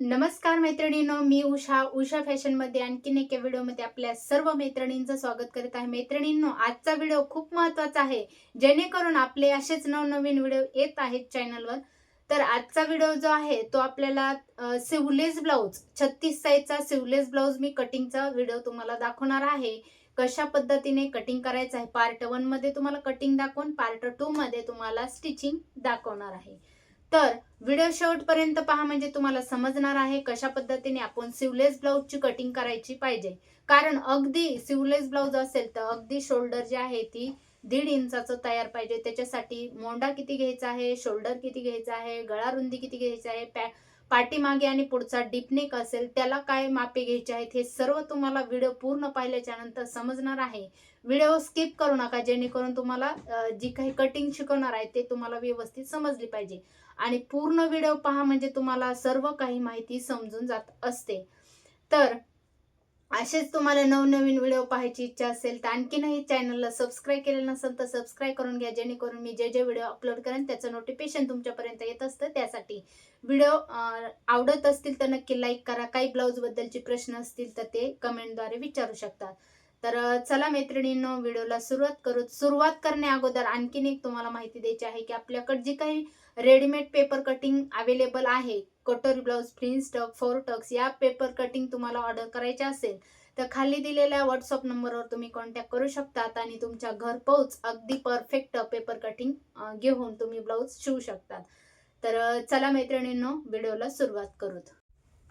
नमस्कार मैत्रिणींनो मी उषा उषा फॅशनमध्ये आणखीन एका व्हिडिओमध्ये आपल्या सर्व मैत्रिणींचं स्वागत करत आहे. मैत्रिणींनो आजचा व्हिडिओ खूप महत्त्वाचा आहे जेणेकरून आपले असेच नवनवीन व्हिडिओ येत आहेत चॅनलवर. तर आजचा व्हिडिओ जो आहे तो आपल्याला सिवलेस ब्लाऊज छत्तीस साईजचा सिवलेस ब्लाऊज मी कटिंगचा व्हिडिओ तुम्हाला दाखवणार आहे. कशा पद्धतीने कटिंग करायचं आहे पार्ट वनमध्ये तुम्हाला कटिंग दाखवून पार्ट टू मध्ये तुम्हाला स्टिचिंग दाखवणार आहे. तर व्हिडिओ शेवटपर्यंत पहा म्हणजे तुम्हाला समजणार आहे कशा पद्धतीने आपण सिवलेस ब्लाऊजची कटिंग करायची पाहिजे. कारण अगदी सिवलेस ब्लाऊज असेल तर अगदी शोल्डर जी आहे ती दीड इंचाचं तयार पाहिजे. त्याच्यासाठी मोंडा किती घ्यायचा आहे शोल्डर किती घ्यायचा आहे गळा रुंदी किती घ्यायची आहे पॅ पाठीमागे आणि पुढचा डिपनेक असेल त्याला काय मापे घ्यायचे आहेत हे सर्व तुम्हाला व्हिडिओ पूर्ण पाहिल्याच्या नंतर समजणार आहे. व्हिडिओ स्किप करू नका जेणेकरून तुम्हाला जी काही कटिंग शिकवणार आहे ते तुम्हाला व्यवस्थित समजली पाहिजे. आणि पूर्ण व्हिडिओ पहा म्हणजे तुम्हाला सर्व काही माहिती समजून जात असते. तर असेच तुम्हाला नवनवीन व्हिडिओ पाहायची इच्छा असेल तर आणखीनही चॅनलला सबस्क्राईब केलेलं नसेल तर सबस्क्राईब करून घ्या जेणेकरून मी जे जे व्हिडिओ अपलोड करेन त्याचं नोटिफिकेशन तुमच्यापर्यंत येत असतं. त्यासाठी व्हिडिओ आवडत असतील तर नक्की लाईक करा. काही ब्लाऊजबद्दलचे प्रश्न असतील तर ते कमेंटद्वारे विचारू शकतात. तर चला मैत्रिणींनो व्हिडिओला सुरुवात करू. सुरुवात करण्या अगोदर आणखीन एक तुम्हाला माहिती द्यायची आहे की आपल्याकडे जी काही रेडीमेड पेपर कटिंग अवेलेबल आहे. Katori blouse prince tuck four tucks या पेपर कटिंग तुम्हाला ऑर्डर करायचे असेल तर खाली दिलेल्या व्हॉट्सअप नंबरवर तुम्ही कॉन्टॅक्ट करू शकतात आणि तुमच्या घरपोच अगदी परफेक्ट पेपर कटिंग घेऊन तुम्ही ब्लाऊज शिवू शकतात. तर चला मैत्रिणींनो व्हिडिओला सुरुवात करूत.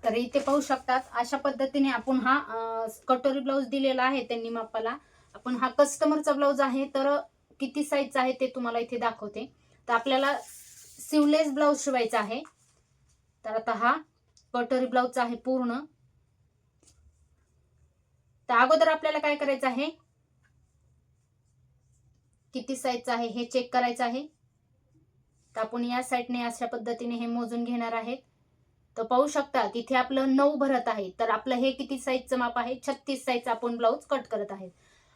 तर इथे पाहू शकतात अशा पद्धतीने आपण हा कटोरी ब्लाऊज दिलेला आहे त्यांनी मापाला आपण हा कस्टमरचा ब्लाऊज आहे तर किती साईजचा आहे ते तुम्हाला इथे दाखवते. तर आपल्याला सिवलेस ब्लाऊज शिवायचा आहे. तर आता हा कटोरी ब्लाऊजचा आहे पूर्ण. तर अगोदर आपल्याला काय करायचं आहे? किती साईजचं आहे हे चेक करायचं आहे. तर आपण या साईडने अशा पद्धतीने हे मोजून घेणार आहेत तर पाहू शकता तिथे आपलं नऊ भरत आहे. तर आपलं हे किती साईजचं माप आहे? छत्तीस साईजचं आपण ब्लाऊज कट करत आहे.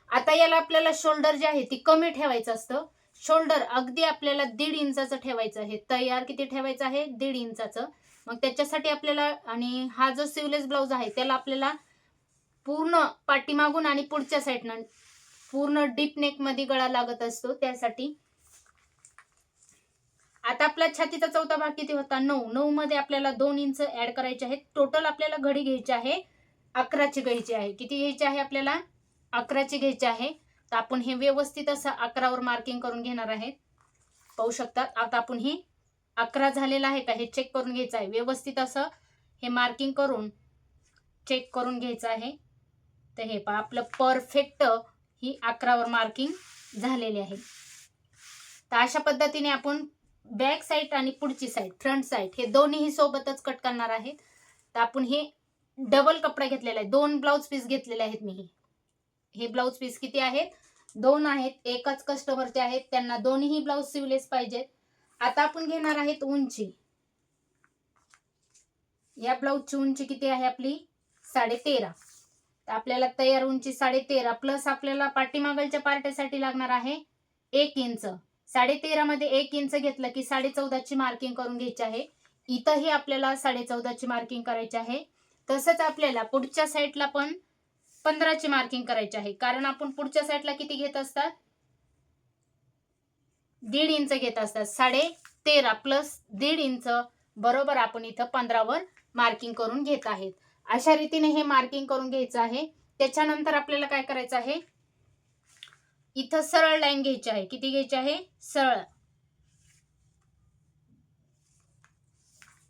आता याला आपल्याला शोल्डर जे आहे ती कमी ठेवायचं असतं. शोल्डर अगदी आपल्याला दीड इंचाचं ठेवायचं आहे. तयार किती ठेवायचं आहे? दीड इंचाचं. मग त्याच्यासाठी आपल्याला आणि हा जो सिवलेस ब्लाऊज आहे त्याला आपल्याला पूर्ण पाठीमागून आणि पुढच्या साईडनं पूर्ण डीप नेकमध्ये गळा लागत असतो. त्यासाठी आता आपला छातीचा चौथा भाग किती होता? नऊ. नऊ मध्ये आपल्याला दोन इंच ऍड करायचे आहेत. टोटल आपल्याला घडी घ्यायची आहे अकराची घ्यायची आहे. किती घ्यायची आहे आपल्याला? अकराची घ्यायची आहे. तर आपण हे व्यवस्थित असं अकरावर मार्किंग करून घेणार आहेत. पाहू शकतात आता आपण ही अकरा झालेला आहे का हे चेक करून घ्यायचं आहे. व्यवस्थित असं हे मार्किंग करून चेक करून घ्यायचं आहे. तर हे पहा आपलं परफेक्ट ही अकरावर मार्किंग झालेली आहे. तर अशा पद्धतीने आपण बॅक साईड आणि पुढची साईड फ्रंट साईड हे दोन्ही सोबतच कट करणार आहेत. तर आपण हे डबल कपडा घेतलेला आहे. दोन ब्लाऊज पीस घेतलेले आहेत मी. हे ब्लाऊज पीस किती आहेत? दोन आहेत एकच कस्टमरचे आहेत त्यांना दोन्ही ब्लाऊज शिवलेच पाहिजेत आता आपण घेणार आहेत उंची. या ब्लाऊजची उंची किती आहे आपली? साडे तेरा तर आपल्याला तयार उंची साडे तेरा प्लस आपल्याला पाठीमागलच्या पार्ट्यासाठी लागणार आहे एक इंच. साडेतेरा मध्ये एक इंच घेतलं की साडे चौदाची मार्किंग करून घ्यायची आहे. इथंही आपल्याला साडे चौदाची मार्किंग करायची आहे. तसंच आपल्याला पुढच्या साईडला पण पंधराची मार्किंग करायची आहे. कारण आपण पुढच्या साईडला किती घेत असतात? दीड इंच घेत असतात. साडे तेरा प्लस दीड इंच बरोबर आपण इथं पंधरावर मार्किंग करून घेत आहेत. अशा रीतीने हे मार्किंग करून घ्यायचं आहे. त्याच्यानंतर आपल्याला काय करायचं आहे? इथं सरळ लाईन घ्यायची आहे. किती घ्यायची आहे? सरळ.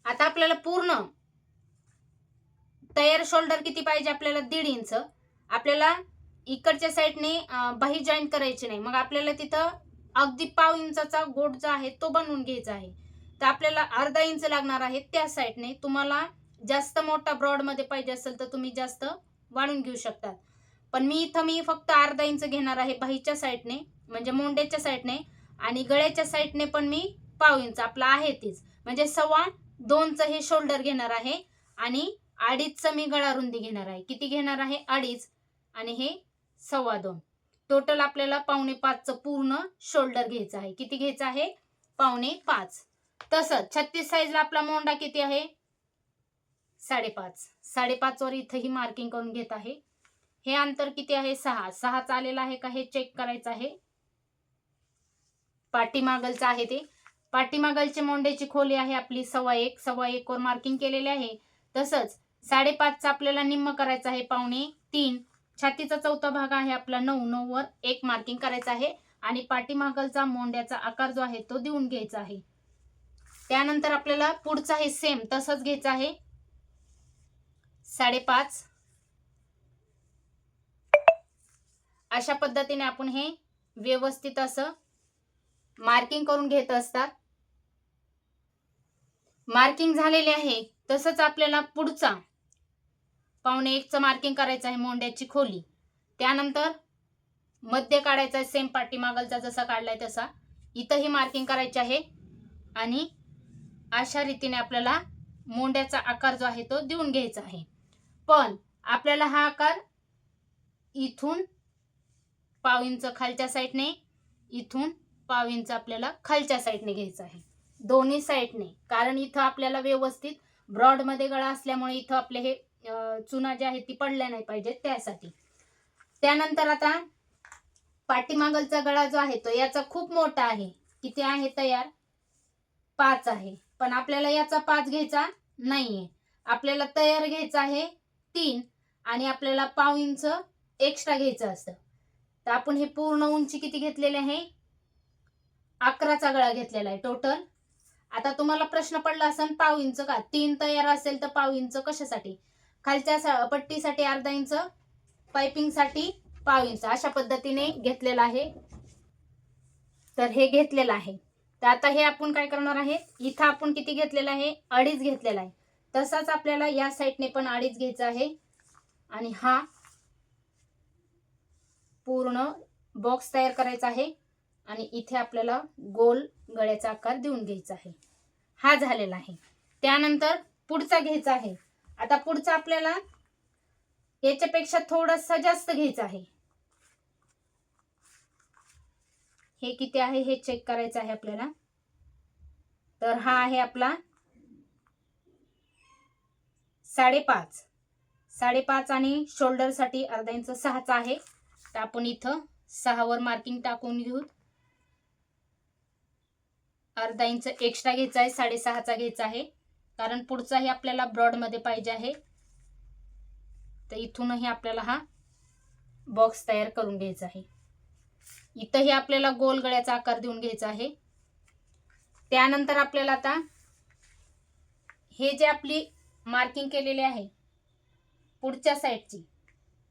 आता आपल्याला पूर्ण तयार शोल्डर किती पाहिजे? आपल्याला दीड इंच आपल्याला इकडच्या साईडने बाही जॉईंट करायची नाही. मग आपल्याला तिथं अगदी पाव इंचाचा गोट जो आहे तो बनवून घ्यायचा आहे. तर आपल्याला अर्धा इंच लागणार आहे त्या साईडने तुम्हाला जास्त मोठा ब्रॉडमध्ये पाहिजे असेल तर तुम्ही जास्त वाढून घेऊ शकतात. पण मी इथं मी फक्त अर्धा इंच घेणार आहे बाहीच्या साईडने म्हणजे मोंड्याच्या साईडने आणि गळ्याच्या साईडने पण मी पाव इंच. आपला आहे तीच. म्हणजे सव्वा दोनचं हे शोल्डर घेणार आहे आणि अडीचचं मी गळा रुंदी घेणार आहे. किती घेणार आहे? अडीच. आणि हे सव्वा दोन. टोटल आपल्याला पावणे पाचचं पूर्ण शोल्डर घ्यायचं आहे. किती घ्यायचं आहे? पावणे पाच. तसंच छत्तीस साईजला आपला मोंडा किती आहे? साडेपाच. साडेपाचवर इथंही मार्किंग करून घेत आहे. हे अंतर किती आहे? सहा. सहा चालेल आहे का? हे चेक करायचं आहे. पाठीमागलचं आहे ते. पाठीमागलचे मोंड्याची खोली आहे आपली सव्वा एक. सव्वा एक वर मार्किंग केलेले आहे. तसंच साडेपाचचं आपल्याला निम्म करायचं आहे पावणे तीन. छातीचा चौथा भाग आहे आपला नऊ. नऊ वर एक मार्किंग करायचं आहे. आणि पाठीमागलचा मोंड्याचा आकार जो आहे तो देऊन घ्यायचा आहे. त्यानंतर आपल्याला पुढचा हे सेम तसंच घ्यायचं आहे. साडेपाच. अशा पद्धतीने आपण हे व्यवस्थित असं मार्किंग करून घेत असतात. मार्किंग झालेले आहे. तसंच आपल्याला पुढचा पावणे एकचं मार्किंग करायचं आहे मोंड्याची खोली. त्यानंतर मध्य काढायचा आहे सेम पाठीमागलचा जसा काढलाय तसा. इथंही मार्किंग करायचे आहे. आणि अशा रीतीने आपल्याला मोंड्याचा आकार जो आहे तो देऊन घ्यायचा आहे. पण आपल्याला हा आकार इथून पाव इंच खालच्या साईडने इथून पाव इंच आपल्याला खालच्या साईडने घ्यायचा आहे. दोन्ही साईडने कारण इथं आपल्याला व्यवस्थित ब्रॉडमध्ये गळा असल्यामुळे इथं आपले हे चुना ज्या आहे ती पडल्या नाही पाहिजेत त्यासाठी. त्यानंतर आता पाठीमागलचा गळा जो आहे तो याचा खूप मोठा आहे. किती आहे तयार? पाच आहे. पण आपल्याला याचा पाच घ्यायचा नाहीये. आपल्याला तयार घ्यायचा आहे तीन आणि आपल्याला पाव इंच एक्स्ट्रा घ्यायचं असतं. तर आपण हे पूर्ण उंची किती घेतलेली आहे? अकराचा गळा घेतलेला आहे टोटल आता तुम्हाला प्रश्न पडला असेल पाव इंच का? तीन तयार असेल तर पाव इंच कशासाठी? खालच्या सा- पट्टीसाठी अर्धा इंच पायपिंगसाठी पाव इंच. अशा पद्धतीने घेतलेलं आहे. तर हे घेतलेलं आहे. तर आता हे आपण काय करणार आहे? इथं आपण किती घेतलेलं आहे? अडीच घेतलेला आहे. तसाच आपल्याला या साईडने पण अडीच घ्यायचा आहे. आणि हा पूर्ण बॉक्स तयार करायचा आहे. आणि इथे आपल्याला गोल गळ्याचा आकार देऊन घ्यायचा आहे. हा झालेला आहे. त्यानंतर पुढचा घ्यायचा आहे. आता पुढचा आपल्याला याच्यापेक्षा थोडासा जास्त घ्यायचं आहे. हे किती आहे? हे चेक करायचं आहे आपल्याला. तर हा आहे आपला साडेपाच. साडेपाच आणि शोल्डरसाठी अर्धा इंच सहाचा आहे. तर आपण इथं सहावर मार्किंग टाकून घेऊ. अर्धा इंच एक्स्ट्रा घ्यायचा आहे साडेसहाचा घ्यायचा आहे. कारण पुढचाही आपल्याला ब्रॉडमध्ये पाहिजे आहे. तर इथूनही आपल्याला हा बॉक्स तयार करून घ्यायचा आहे. इथंही आपल्याला गोल गळ्याचा आकार देऊन घ्यायचा आहे. त्यानंतर आपल्याला आता हे जे आपली मार्किंग केलेली आहे पुढच्या साईडची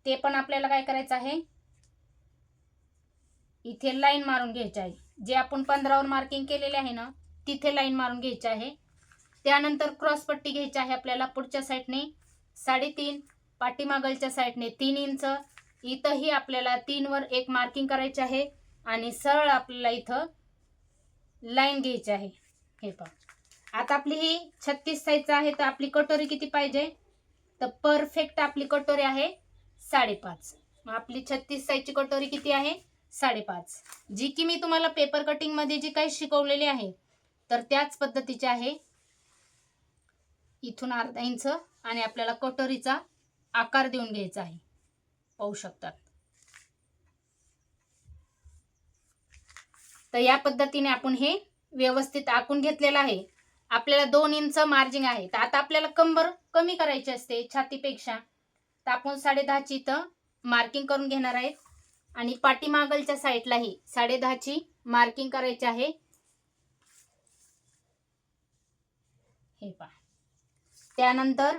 ते पण आपल्याला काय करायचं आहे? इथे लाईन मारून घ्यायची आहे. जे आपण पंधरावर मार्किंग केलेले आहे ना तिथे लाईन मारून घ्यायची आहे. त्यानंतर क्रॉस पट्टी घ्यायची आहे आपल्याला पुढच्या साईडने. साडेतीन पाठीमागलच्या साईडने तीन इंच. इथंही आपल्याला तीनवर एक मार्किंग करायची आहे. आणि सरळ आपल्याला इथं लाईन घ्यायची आहे. हे पहा. आता आपली ही छत्तीस साईजचं आहे तर आपली कटोरी किती पाहिजे? तर परफेक्ट आपली कटोरी आहे साडेपाच. मग आपली छत्तीस साईजची कटोरी किती आहे? साडेपाच. जी की मी तुम्हाला पेपर कटिंगमध्ये जी काही शिकवलेली आहे तर त्याच पद्धतीची आहे. इथून अर्धा इंच आणि आपल्याला कटोरीचा आकार देऊन घ्यायचा आहे. पाहू शकतात. तर या पद्धतीने आपण हे व्यवस्थित आखून घेतलेलं आहे. आपल्याला दोन इंच मार्जिंग आहे. तर आता आपल्याला कंबर कमी करायची असते छातीपेक्षा. तर आपण साडे दहाची इथं मार्किंग करून घेणार आहे. आणि पाठीमागलच्या साईडलाही साडे दहाची मार्किंग करायची आहे. हे पहा. त्यानंतर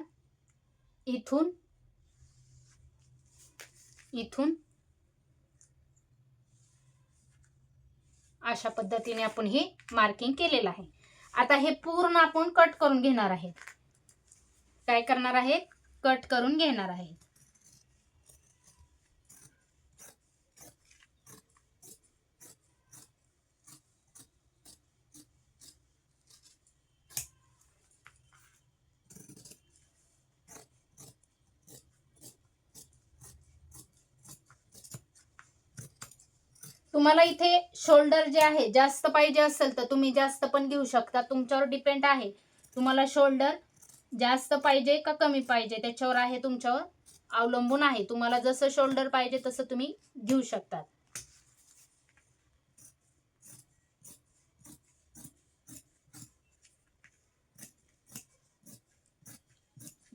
इथून इथून अशा पद्धतीने आपण हे मार्किंग केलेलं आहे. आता हे पूर्ण आपण कट करून घेणार आहे काय करणार आहे कट करून घेणार आहे तुम्हाला इथे शोल्डर जे आहे जास्त पाहिजे असेल तर तुम्ही जास्त पण घेऊ शकता. तुमच्यावर डिपेंड आहे. तुम्हाला शोल्डर जास्त पाहिजे का कमी पाहिजे? त्याच्यावर आहे तुमच्यावर अवलंबून आहे. तुम्हाला जसं शोल्डर पाहिजे तसं तुम्ही घेऊ शकतात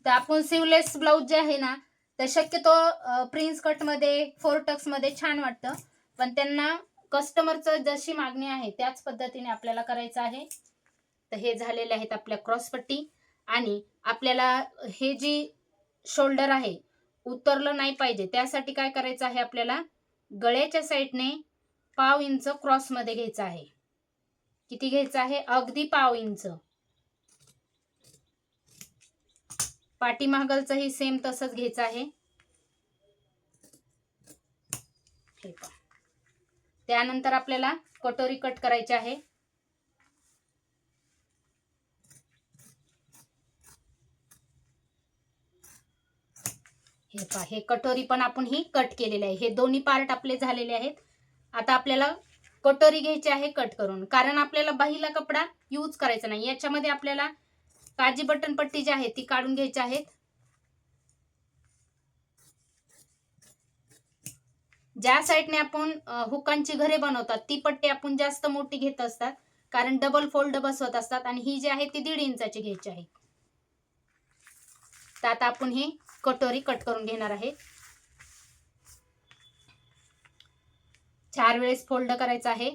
तर आपण सिवलेस ब्लाऊज जे आहे ना तर शक्यतो प्रिन्स कटमध्ये फोर टक्समध्ये छान वाटतं. पण त्यांना कस्टमरचं जशी मागणी आहे त्याच पद्धतीने आपल्याला करायचं आहे. तर हे झालेले आहेत आपल्या क्रॉसपट्टी. आणि आपल्याला हे जी शोल्डर आहे उतरलं नाही पाहिजे. त्यासाठी काय करायचं आहे आपल्याला? गळ्याच्या साईडने पाव इंच क्रॉसमध्ये घ्यायचं आहे. किती घ्यायचं आहे? अगदी पाव इंच. पाठीमागलचंही सेम तसंच घ्यायचं आहे. हे पहा. त्यानंतर आपल्याला कटोरी कट करायची आहे. हे पा हे कटोरी पण आपण ही कट केलेले आहे. हे दोन्ही पार्ट आपले झालेले आहेत. आता आपल्याला कटोरी घ्यायची आहे कट करून. कारण आपल्याला बाहीला कपडा यूज करायचा नाही. याच्यामध्ये आपल्याला काजी बटन पट्टी जी आहे ती काढून घ्यायची आहेत ज्या साईडने आपण हुकांची घरे बनवतात ती पट्टी आपण जास्त मोठी घेत असतात. कारण डबल फोल्ड बसवत असतात आणि ही जी आहे ती दीड इंचाची घ्यायची आहे. तर आता आपण ही कटोरी कट करून घेणार आहे. चार वेळेस फोल्ड करायचं आहे.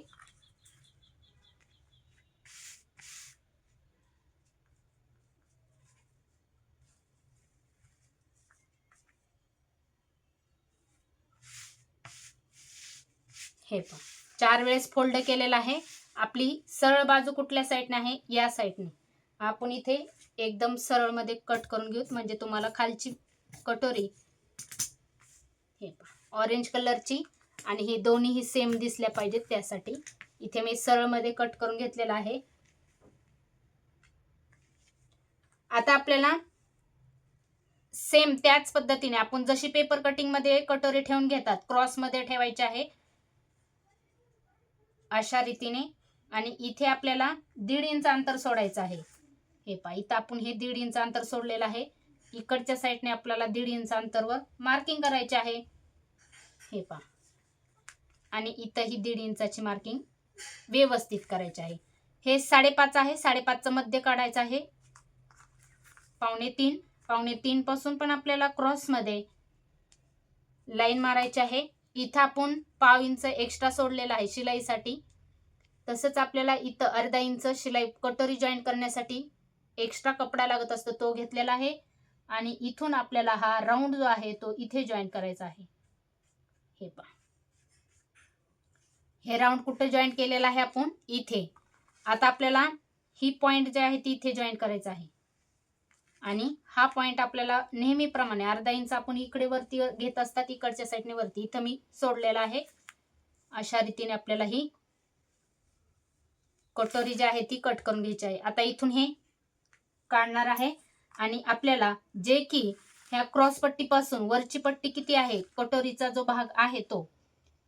हे पण चार वेळेस फोल्ड केलेला आहे. आपली सरळ बाजू कुठल्या साईडने आहे? या साईडने आपण इथे एकदम सरळमध्ये कट करून घेऊ म्हणजे तुम्हाला खालची कटोरी हे ऑरेंज कलरची आणि ही दोन्हीही सेम दिसल्या पाहिजेत त्यासाठी. इथे मी सरळमध्ये कट करून घेतलेला आहे. आता आपल्याला सेम त्याच पद्धतीने आपण जशी पेपर कटिंगमध्ये कटोरी ठेवून घेतात क्रॉसमध्ये ठेवायची आहे अशा रीतीने आणि इथे आपल्याला दीड इंच अंतर सोडायचं आहे. हे पहा इथं आपण हे दीड इंच अंतर सोडलेलं आहे. इकडच्या साईडने आपल्याला दीड इंच अंतरवर मार्किंग करायचे आहे. हे पहा. आणि इथंही दीड इंचाची मार्किंग व्यवस्थित करायची आहे. हे साडेपाच आहे साडेपाचचं मध्य काढायचं आहे. पावणे तीन पावणे तीनपासून पण आपल्याला क्रॉसमध्ये लाईन मारायची आहे. इथं आपण पाव इंच एक्स्ट्रा सोडलेला आहे शिलाईसाठी. तसंच आपल्याला इथं अर्धा इंच शिलाई कटोरी जॉईन करण्यासाठी एक्स्ट्रा कपडा लागत असतो तो घेतलेला आहे. आणि इथून आपल्याला हा राऊंड जो आहे तो इथे जॉईन करायचा आहे. हे पा हे राऊंड कुठे जॉईन केलेला आहे आपण? इथे. आता आपल्याला ही पॉईंट जे आहे ती इथे जॉईन करायचं आहे. आणि हा पॉइंट आपल्याला नेहमीप्रमाणे अर्धा इंच आपण इकडे वरती घेत असतात इकडच्या साईडने वरती. इथं मी सोडलेला आहे. अशा रीतीने आपल्याला ही कटोरी जी आहे ती कट करून घ्यायची आहे. आता इथून हे काढणार आहे. आणि आपल्याला जे की ह्या क्रॉस पट्टीपासून वरची पट्टी किती आहे कटोरीचा जो भाग आहे तो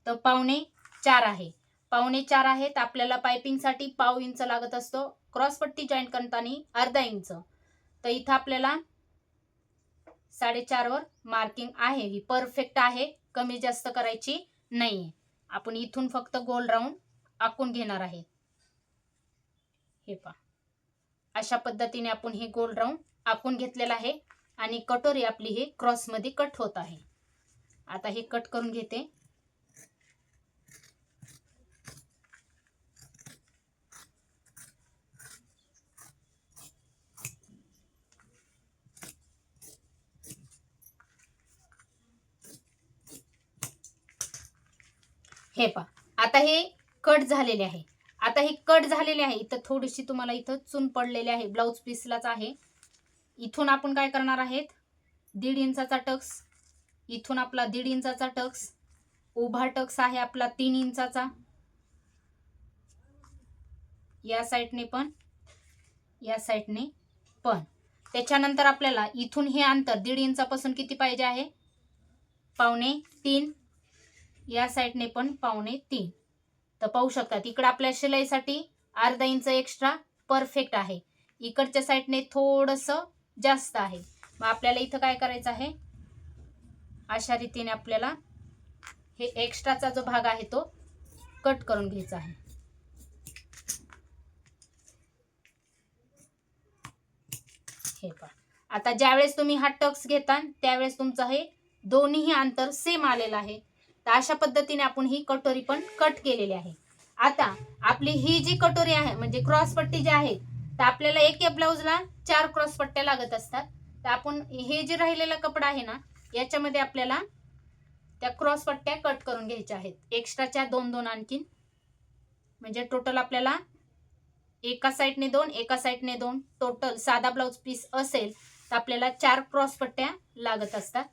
तर पावणे चार आहे. पावणे चार आहे तर आपल्याला पायपिंगसाठी पाव इंच लागत असतो. क्रॉस पट्टी जॉईंट करताना अर्धा इंच तर इथं आपल्याला साडेचारवर मार्किंग आहे. ही परफेक्ट आहे. कमी जास्त करायची नाही आपण इथून फक्त गोल राऊंड आखून घेणार आहे. हे पहा. अशा पद्धतीने आपण हे गोल राऊंड आखून घेतलेलं आहे आणि कटोरी आपली हे क्रॉसमध्ये कट होत आहे. आता हे कट करून घेते. हे पहा. आता हे कट झालेले आहे. आता हे कट झालेले आहे. इथं थोडीशी तुम्हाला इथं चून पडलेली आहे. ब्लाऊज पीसलाच आहे. इथून आपण काय करणार आहेत? दीड इंचाचा टक्स. इथून आपला दीड इंचाचा टक्स. उभा टक्स आहे आपला तीन इंचाचा. या साईडने पण या साईडने पण. त्याच्यानंतर आपल्याला इथून हे अंतर दीड इंचापासून किती पाहिजे आहे? पावणे तीन या साईडने पण पावणे तीन. तर पाहू शकतात इकडं आपल्या शिलाईसाठी अर्धा इंच एक्स्ट्रा परफेक्ट आहे. इकडच्या साईडने थोडंसं जास्त आहे. मग आपल्याला इथं काय करायचं आहे? अशा रीतीने आपल्याला हे एक्स्ट्राचा जो भाग आहे तो कट करून घ्यायचा आहे. हे पहा. आता ज्यावेळेस तुम्ही हा टक्स घेता त्यावेळेस तुमचं हे दोन्हीही अंतर सेम आलेलं आहे. तर अशा पद्धतीने आपण ही कटोरी पण कट केलेली आहे. आता आपली ही जी कटोरी आहे म्हणजे क्रॉस पट्टी जी आहे तर आपल्याला एक या ब्लाऊजला चार क्रॉस पट्ट्या लागत असतात. तर आपण हे जे राहिलेला कपडा आहे ना याच्यामध्ये आपल्याला त्या क्रॉस पट्ट्या कट करून घ्यायच्या आहेत. एक्स्ट्राच्या दोन दोन आणखीन. म्हणजे टोटल आपल्याला एका साईडने दोन एका साईडने दोन. टोटल साधा ब्लाऊज पीस असेल तर आपल्याला चार क्रॉस पट्ट्या लागत असतात.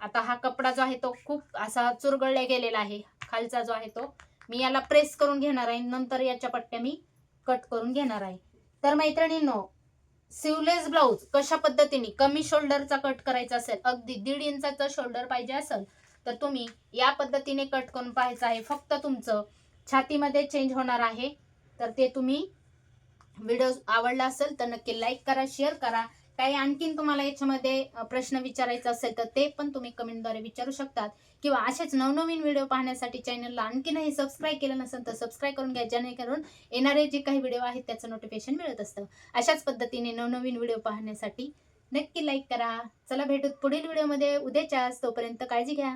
आता हा कपडा जो आहे तो खूप असा चुरगळला गेलेला आहे. खालचा जो आहे तो मी याला प्रेस करून घेणार आहे. नंतर याच्या पट्ट्या मी कट करून घेणार आहे. तर मैत्रिणींनो सिवलेस ब्लाऊज कशा पद्धतीने कमी शोल्डरचा कट करायचा असेल अगदी दीड इंचाचा शोल्डर पाहिजे असेल तर तुम्ही या पद्धतीने कट करून पाहायचं आहे. फक्त तुमचं छातीमध्ये चेंज होणार आहे. तर ते तुम्ही व्हिडिओ आवडला असेल तर नक्की लाईक करा शेअर करा. काही आणखीन तुम्हाला याच्यामध्ये प्रश्न विचारायचा असेल तर ते पण तुम्ही कमेंटद्वारे विचारू शकतात. किंवा असेच नवनवीन व्हिडिओ पाहण्यासाठी चॅनलला आणखीनही सबस्क्राईब केलं नसेल तर सबस्क्राईब करून घ्या जेणेकरून येणारे जे काही व्हिडिओ आहेत त्याचं नोटिफिकेशन मिळत असतं. अशाच पद्धतीने नवनवीन व्हिडिओ पाहण्यासाठी नक्की लाईक करा. चला भेटूत पुढील व्हिडिओमध्ये. उद्याच्याच तोपर्यंत काळजी घ्या.